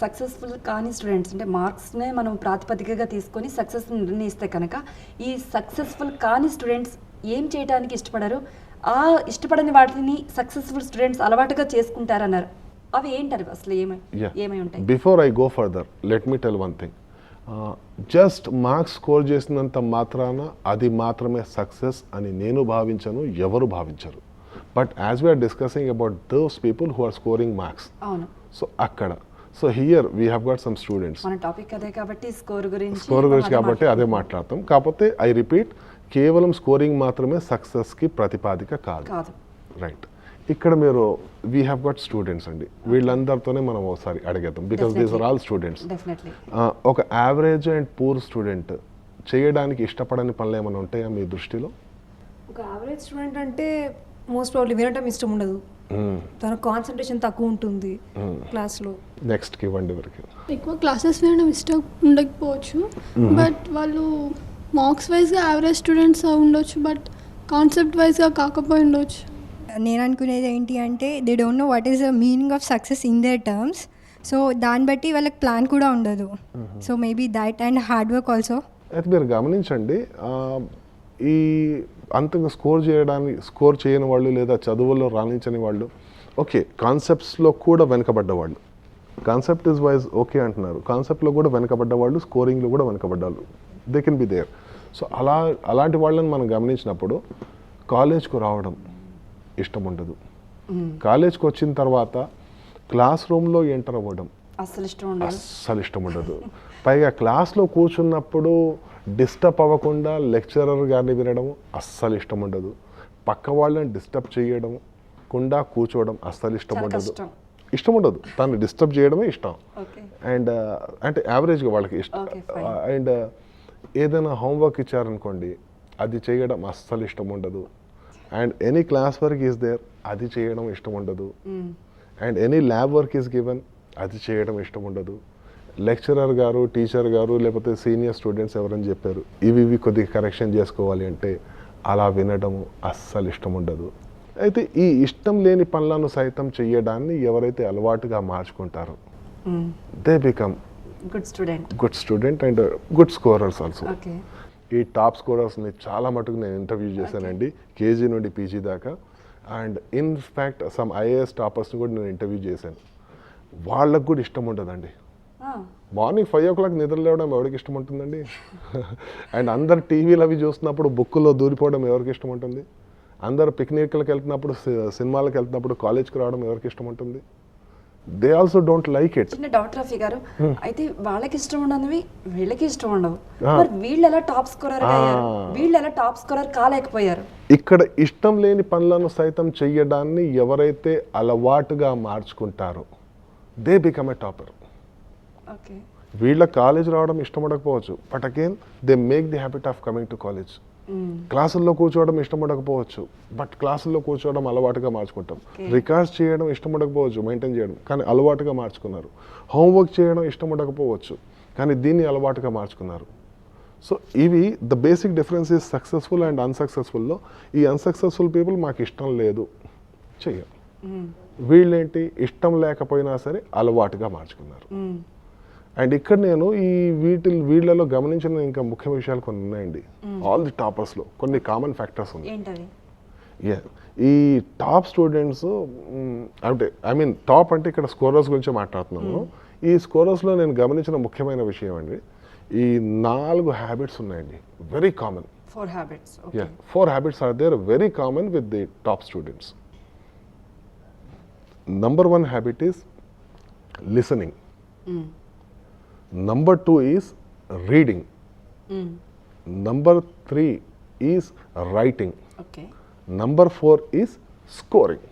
Successful కాని students అంటే మార్క్స్నే మనం ప్రాతిపదికగా తీసుకొని సక్సెస్ నిర్ణయిస్తే కనుక ఈ సక్సెస్ఫుల్ కాని స్టూడెంట్స్ ఏం చేయడానికి ఇష్టపడరు? ఆ ఇష్టపడని వాటిని సక్సెస్ఫుల్ స్టూడెంట్స్ అలవాటుగా చేసుకుంటారన్నారు. అవి ఏంటారు అసలు ఏమై ఏమై ఉంటాయి? Before I go further let me tell one thing just marks score చేసినంత మాత్రాన అది మాత్రమే సక్సెస్ అని నేను భావించను ఎవరు భావించరు. But as we are discussing about those people who are scoring marks అవును. సో అక్కడ so here we have got some students మన టాపిక్ అదే కాబట్టి స్కోర్ గురించి స్కోర్ గురించి కాబట్టి అదే మాట్లాడతాం. కాకపోతే ఐ రిపీట్ కేవలం స్కోరింగ్ మాత్రమే సక్సెస్కి ప్రతిపాదిక కాదు. రైట్ ఇక్కడ మీరు వీ హ్యావ్ గట్ స్టూడెంట్స్ అండి. వీళ్ళందరితోనే మనం ఒకసారి అడిగేద్దాం. Because these are all students ఒక యావరేజ్ అండ్ పూర్ స్టూడెంట్ చేయడానికి ఇష్టపడని పనులు ఏమైనా ఉంటాయా మీ దృష్టిలో? ఒక యావరేజ్ స్టూడెంట్ అంటే మోస్ట్ ప్రాబ్లీ వినటం ఇష్టం ఉండదు. తన కాన్సన్ట్రేషన్ తక్కువ ఉంటుంది క్లాస్లో నెక్స్ట్కి ఇవ్వండి వరకు ఎక్కువ క్లాసెస్ వినడం ఇష్టం ఉండకపోవచ్చు బట్ వాళ్ళు మార్క్స్ వైజ్గా యావరేజ్ స్టూడెంట్స్ ఉండొచ్చు బట్ కాన్సెప్ట్ వైజ్గా కాకపోయి ఉండొచ్చు. నేను అనుకునేది ఏంటి అంటే they don't know what is the meaning of success in their terms so దాన్ని బట్టి వాళ్ళకి ప్లాన్ కూడా ఉండదు. So maybe that and hard work also అయితే మీరు గమనించండి ఆ, ఈ అంతగా స్కోర్ చేయడానికి స్కోర్ చేయని వాళ్ళు లేదా చదువుల్లో రాణించని వాళ్ళు ఓకే కాన్సెప్ట్స్లో కూడా వెనకబడ్డ వాళ్ళు కాన్సెప్ట్ ఇస్ వైజ్ ఓకే అంటున్నారు. కాన్సెప్ట్లో కూడా వెనకబడ్డ వాళ్ళు స్కోరింగ్లో కూడా వెనకబడ్డ వాళ్ళు they can be there so అలా అలాంటి వాళ్ళని మనం గమనించినప్పుడు కాలేజ్కు రావడం ఇష్టం ఉండదు కాలేజ్కి వచ్చిన తర్వాత క్లాస్ రూమ్లో ఎంటర్ అవ్వడం అస్సలు ఇష్టం ఉండదు. అస్సలు ఇష్టం ఉండదు పైగా క్లాస్లో కూర్చున్నప్పుడు డిస్టర్బ్ అవ్వకుండా లెక్చరర్ గారిని వినడం అస్సలు ఇష్టం ఉండదు. పక్క వాళ్ళని డిస్టర్బ్ చేయడం కుండా కూర్చోవడం అస్సలు ఇష్టం ఉండదు. ఇష్టం ఉండదు. తను డిస్టర్బ్ చేయడమే ఇష్టం. అండ్ అంటే యావరేజ్గా వాళ్ళకి ఇష్టం. fine. అండ్ ఏదైనా హోంవర్క్ ఇచ్చారనుకోండి అది చేయడం అస్సలు ఇష్టం ఉండదు. And any class work is there అది చేయడం ఇష్టం ఉండదు. And any lab work is given అది చేయడం ఇష్టం ఉండదు. లెక్చరర్ గారు టీచర్ గారు లేకపోతే సీనియర్ స్టూడెంట్స్ ఎవరని చెప్పారు. ఇవి ఇవి కొద్దిగా కరెక్షన్ చేసుకోవాలి అంటే అలా వినడం అస్సలు ఇష్టం ఉండదు. అయితే ఈ ఇష్టం లేని పనులను సైతం చేయడాన్ని ఎవరైతే అలవాటుగా మార్చుకుంటారో they become good student good student and good scorers also ఈ టాప్ స్కోరర్స్ని చాలా మటుకు నేను ఇంటర్వ్యూ చేశానండి కేజీ నుండి పీజీ దాకా. And in fact some IAS టాపర్స్ని కూడా నేను ఇంటర్వ్యూ చేశాను. వాళ్ళకు కూడా ఇష్టం ఉండదండి. మార్నింగ్ ఫైవ్ ఓ క్లాక్ నిద్ర లేవడం ఎవరికి ఇష్టం ఉంటుందండి? అండ్ అందరు టీవీలు అవి చూస్తున్నప్పుడు బుక్కులో దూరిపోవడం ఎవరికి ఇష్టం ఉంటుంది? అందరు పిక్నిక్లకు వెళ్తున్నప్పుడు సినిమాలకు వెళ్తున్నప్పుడు కాలేజ్కి రావడం ఎవరికి ఇష్టం ఉంటుంది? They also don't like it చిన్న డౌట్ రఫీ గారు అయితే వాళ్ళకి ఇష్టం ఉండనివి వీళ్ళకి ఇష్టం ఉండవు. మరి వీళ్ళు ఎలా టాప్ స్కోరర్ అయ్యారు. వీళ్ళు ఎలా టాప్ స్కోరర్ కాలేకపోయారు? ఇక్కడ ఇష్టం లేని పనులను సైతం చెయ్యడాన్ని ఎవరైతే అలవాటుగా మార్చుకుంటారో దే బికమ్ ఎ టాపర్ వీళ్ళ కాలేజ్ రావడం ఇష్టపడకపోవచ్చు but again they make the habit of coming to college క్లాసుల్లో కూర్చోవడం ఇష్టపడకపోవచ్చు బట్ క్లాసుల్లో కూర్చోవడం అలవాటుగా మార్చుకుంటాం. రికార్డ్స్ చేయడం ఇష్టపడకపోవచ్చు మెయింటైన్ చేయడం కానీ అలవాటుగా మార్చుకున్నారు. హోంవర్క్ చేయడం ఇష్టపడకపోవచ్చు కానీ దీన్ని అలవాటుగా మార్చుకున్నారు. సో ఇవి the basic difference is successful and అన్సక్సెస్ఫుల్లో ఈ అన్సక్సెస్ఫుల్ పీపుల్ మాకు ఇష్టం లేదు. చెయ్యం. వీళ్ళేంటి? ఇష్టం లేకపోయినా సరే అలవాటుగా మార్చుకున్నారు. అండ్ ఇక్కడ నేను ఈ వీటి వీళ్ళలో గమనించిన ఇంకా ముఖ్య విషయాలు కొన్ని ఉన్నాయండి. ఆల్ ది టాపర్స్లో కొన్ని కామన్ ఫ్యాక్టర్స్ ఉన్నాయి. ఈ టాప్ స్టూడెంట్స్ అంటే ఐ మీన్ టాప్ అంటే ఇక్కడ స్కోరర్స్ గురించి మాట్లాడుతున్నాను. ఈ స్కోరర్స్లో నేను గమనించిన ముఖ్యమైన విషయం అండి ఈ నాలుగు హ్యాబిట్స్ ఉన్నాయండి. Very common four habits four habits are there very common with the top students. Number one habit is listening. Number two is reading. Hmm. Number three is writing. Okay Number four is scoring.